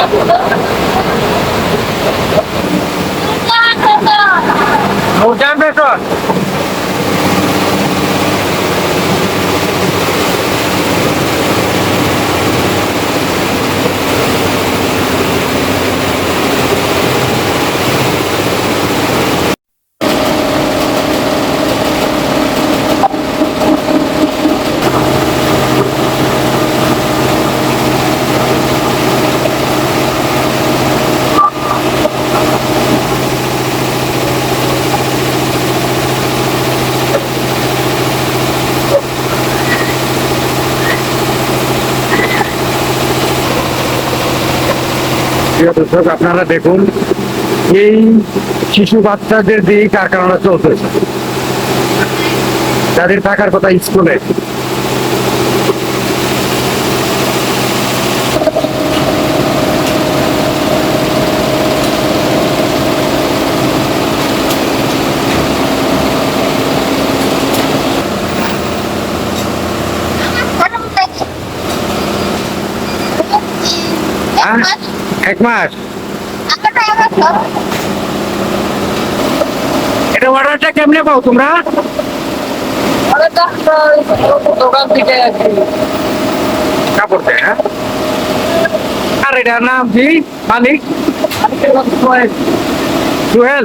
Ha ha ha ha! প্রিয় দর্শক আপনারা দেখুন এই শিশু বাচ্চাদের দিয়ে কারখানা চলতেছে? তাদের থাকার কথা স্কুলে। এক মাস। এটা অর্ডারটা কেমনে পাও তোমরা? দোকান থেকে কাপড় দেয় হ্যাঁ? আর এটার নাম কি? মালিক? সোহেল